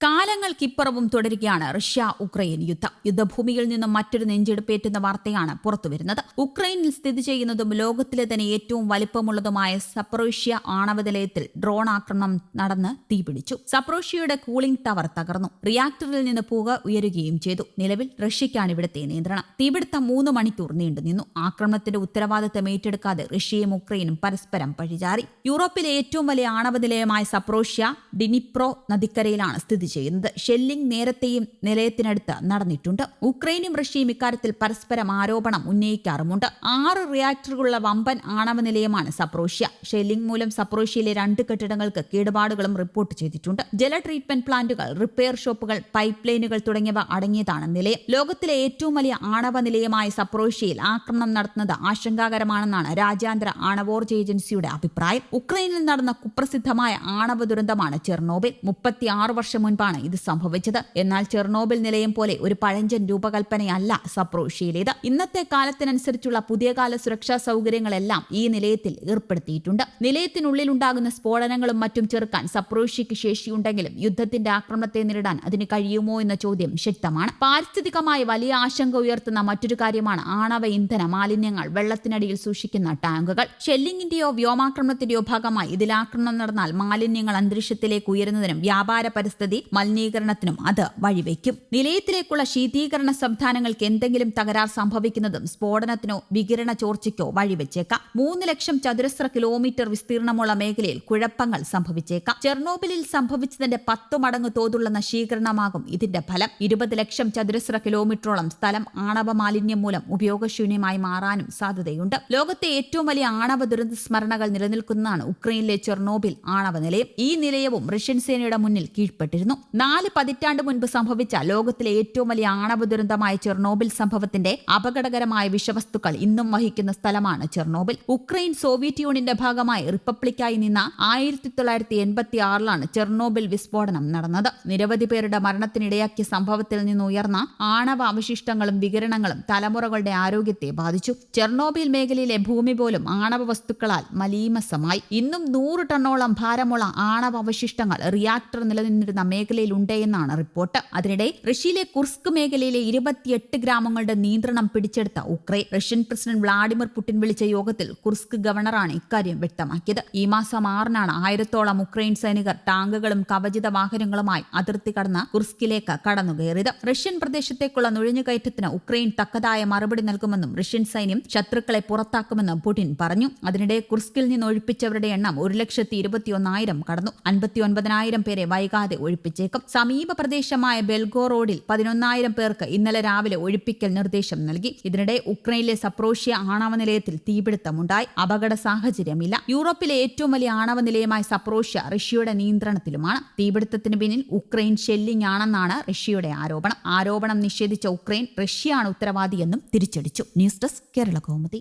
കാലങ്ങൾക്കിപ്പുറവും തുടരുകയാണ് Russia Ukraine യുദ്ധം. യുദ്ധഭൂമിയിൽ നിന്നും മറ്റൊരു നെഞ്ചെടുപ്പേറ്റുന്ന വാർത്തയാണ് പുറത്തുവരുന്നത്. ഉക്രൈനിൽ സ്ഥിതി ചെയ്യുന്നതും ലോകത്തിലെ തന്നെ ഏറ്റവും വലിപ്പമുള്ളതുമായ സപ്രോഷ്യ ആണവ നിലയത്തിൽ ഡ്രോൺ ആക്രമണം നടന്ന് തീപിടിച്ചു. സപ്രോഷ്യയുടെ കൂളിംഗ് ടവർ തകർന്നു. റിയാക്ടറിൽ നിന്ന് പുക ഉയരുകയും ചെയ്തു. നിലവിൽ റഷ്യയ്ക്കാണ് ഇവിടുത്തെ നിയന്ത്രണം. തീപിടുത്തം മൂന്ന് മണിക്കൂർ നീണ്ടുനിന്നു ആക്രമണത്തിന്റെ ഉത്തരവാദിത്തം ഏറ്റെടുക്കാതെ റഷ്യയും ഉക്രൈനും പരസ്പരം പഴിചാറി. യൂറോപ്പിലെ ഏറ്റവും വലിയ ആണവ നിലയമായ സപ്രോഷ്യ ഡിനിപ്രോ നദിക്കരയിലാണ് സ്ഥിതി ചെയ്യുന്നത്. ഷെല്ലിംഗ് നേരത്തെയും നിലയത്തിനടുത്ത് നടന്നിട്ടുണ്ട്. ഉക്രൈനും റഷ്യയും ഇക്കാര്യത്തിൽ പരസ്പരം ആരോപണം ഉന്നയിക്കാറുമുണ്ട്. ആറ് റിയാക്ടറുകളുള്ള വമ്പൻ ആണവ നിലയമാണ് സപ്രോഷ്യ. ഷെല്ലിംഗ് മൂലം സപ്രോഷ്യയിലെ രണ്ട് കെട്ടിടങ്ങൾക്ക് കേടുപാടുകളും റിപ്പോർട്ട് ചെയ്തിട്ടുണ്ട്. ജല ട്രീറ്റ്മെന്റ് പ്ലാന്റുകൾ റിപ്പയർ ഷോപ്പുകൾ പൈപ്പ് ലൈനുകൾ തുടങ്ങിയവ അടങ്ങിയതാണ് നിലയം. ലോകത്തിലെ ഏറ്റവും വലിയ ആണവ നിലയമായ സപ്രോഷ്യയിൽ ആക്രമണം നടത്തുന്നത് ആശങ്കാകരമാണെന്നാണ് രാജ്യാന്തര ആണവോർജ ഏജൻസിയുടെ അഭിപ്രായം. ഉക്രൈനിൽ നടന്ന കുപ്രസിദ്ധമായ ആണവ ദുരന്തമാണ് ചെർണോബിൽ. മുപ്പത്തിയാറ് വർഷം മുൻപാണ് ഇത് സംഭവിച്ചത്. എന്നാൽ ചെർണോബിൽ നിലയം പോലെ ഒരു പഴഞ്ചൻ രൂപകൽപ്പനയല്ല സപ്രോഷ്യയിലേത് ഇന്നത്തെ കാലത്തിനനുസരിച്ചുള്ള പുതിയ കാല സുരക്ഷാ സൗകര്യങ്ങളെല്ലാം ഈ നിലയത്തിൽ ഏർപ്പെടുത്തിയിട്ടുണ്ട്. നിലയത്തിനുള്ളിലുണ്ടാകുന്ന സ്ഫോടനങ്ങളും മറ്റും ചെറുക്കാൻ സപ്രോഷ്യയ്ക്ക് ശേഷിയുണ്ടെങ്കിലും യുദ്ധത്തിന്റെ ആക്രമണത്തെ നേരിടാൻ അതിന് കഴിയുമോ എന്ന ചോദ്യം ശക്തമാണ്. പാരിസ്ഥിതികമായി വലിയ ആശങ്ക ഉയർത്തുന്ന മറ്റൊരു കാര്യമാണ് ആണവ ഇന്ധന മാലിന്യങ്ങൾ വെള്ളത്തിനടിയിൽ സൂക്ഷിക്കുന്ന ടാങ്കുകൾ. ഷെല്ലിങ്ങിന്റെയോ വ്യോമാക്രമണത്തിന്റെയോ ഭാഗമായി ഇതിൽ ആക്രമണം നടന്നാൽ മാലിന്യങ്ങൾ അന്തരീക്ഷത്തിലേക്ക് ഉയരുന്നതിനും വ്യാപാര പരിസ്ഥിതി മലിനീകരണത്തിനും അത് വഴിവെക്കും. നിലയത്തിലേക്കുള്ള ശീതീകരണ സംവിധാനങ്ങൾക്ക് എന്തെങ്കിലും തകരാർ സംഭവിക്കുന്നതും സ്ഫോടനത്തിനോ വികിരണ ചോർച്ചയ്ക്കോ വഴിവെച്ചേക്കാം. മൂന്ന് ലക്ഷം ചതുരശ്ര കിലോമീറ്റർ വിസ്തീർണമുള്ള മേഖലയിൽ കുഴപ്പങ്ങൾ സംഭവിച്ചേക്കാം. ചെർണോബിലിൽ സംഭവിച്ചതിന്റെ പത്ത് മടങ്ങ് തോതുള്ള നശീകരണമാകും ഇതിന്റെ ഫലം. ഇരുപത് ലക്ഷം ചതുരശ്ര കിലോമീറ്ററോളം സ്ഥലം ആണവ മാലിന്യം മൂലം ഉപയോഗശൂന്യമായി മാറാനും സാധ്യതയുണ്ട്. ലോകത്തെ ഏറ്റവും വലിയ ആണവ ദുരന്ത സ്മരണകൾ നിലനിൽക്കുന്നതാണ് ഉക്രൈനിലെ ചെർണോബിൽ ആണവ നിലയം. ഈ നിലയവും റഷ്യൻ സേനയുടെ മുന്നിൽ കീഴ്പ്പെട്ടിരുന്നു. നാല് പതിറ്റാണ്ട് മുൻപ് സംഭവിച്ച ലോകത്തിലെ ഏറ്റവും വലിയ ആണവ ദുരന്തമായ ചെർണോബിൽ സംഭവത്തിന്റെ അപകടകരമായ വിഷവസ്തുക്കൾ ഇന്നും വഹിക്കുന്ന സ്ഥലമാണ് ചെർണോബിൽ. ഉക്രൈൻ സോവിയറ്റ് യൂണിയന്റെ ഭാഗമായി റിപ്പബ്ലിക്കായി നിന്ന ആയിരത്തി തൊള്ളായിരത്തി എൺപത്തി ആറിലാണ് ചെർണോബിൽ വിസ്ഫോടനം നടന്നത്. നിരവധി പേരുടെ മരണത്തിനിടയാക്കിയ സംഭവത്തിൽ നിന്ന് ഉയർന്ന ആണവ അവശിഷ്ടങ്ങളും വികിരണങ്ങളും തലമുറകളുടെ ആരോഗ്യത്തെ ബാധിച്ചു. ചെർണോബിൽ മേഖലയിലെ ഭൂമി പോലും ആണവ വസ്തുക്കളാൽ മലീമസമായി. ഇന്നും നൂറ് ടണ്ണോളം ഭാരമുള്ള ആണവ അവശിഷ്ടങ്ങൾ റിയാക്ടർ നിലനിന്നിരുന്ന മേഖലയിൽ ഉണ്ടെന്നാണ് റിപ്പോർട്ട്. അതിനിടെ റഷ്യയിലെ കുർസ്ക് മേഖലയിലെ ഇരുപത്തിയെട്ട് ഗ്രാമങ്ങളുടെ നിയന്ത്രണം പിടിച്ചെടുത്ത Ukraine. Russian president Vladimir Putin വിളിച്ച യോഗത്തിൽ കുർസ്ക് ഗവർണറാണ് ഇക്കാര്യം വ്യക്തമാക്കിയത്. ഈ മാസം ആറിനാണ് ആയിരത്തോളം ഉക്രൈൻ സൈനികർ ടാങ്കുകളും കവചിത വാഹനങ്ങളുമായി അതിർത്തി കടന്ന് കുർസ്കിലേക്ക് കടന്നുകയറിയത്. റഷ്യൻ പ്രദേശത്തേക്കുള്ള നുഴഞ്ഞുകയറ്റത്തിന് ഉക്രൈൻ തക്കതായ മറുപടി നൽകുമെന്നും റഷ്യൻ സൈന്യം ശത്രുക്കളെ പുറത്താക്കുമെന്നും പുടിൻ പറഞ്ഞു. അതിനിടെ കുർസ്കിൽ നിന്ന് ഒഴിപ്പിച്ചവരുടെ എണ്ണം ഒരു ലക്ഷത്തി ഇരുപത്തിയൊന്നായിരം കടന്നു. അൻപത്തി ഒൻപതിനായിരം പേരെ വൈകാതെ ഒഴിപ്പിച്ചേക്കും സമീപ പ്രദേശമായ ബെൽഗോ റോഡിൽ പതിനൊന്നായിരം പേർക്ക് ഇന്നലെ രാവിലെ ഒഴിപ്പിക്കൽ നിർദ്ദേശം നൽകി. ഇതിനിടെ ഉക്രൈനിലെ സപ്രോഷ്യ ആണവ നിലയത്തിൽ തീപിടുത്തമുണ്ടായി. അപകട സാഹചര്യമില്ല. യൂറോപ്പിലെ ഏറ്റവും വലിയ ആണവ നിലയമായ സപ്രോഷ്യ റഷ്യയുടെ നിയന്ത്രണത്തിലുമാണ്. തീപിടുത്തത്തിന് പിന്നിൽ ഉക്രൈൻ ഷെല്ലിംഗ് ആണെന്നാണ് റഷ്യയുടെ ആരോപണം. ആരോപണം നിഷേധിച്ച ഉക്രൈൻ റഷ്യയാണ് ഉത്തരവാദിയെന്നും തിരിച്ചടിച്ചു. News desk Kerala Kaumudi.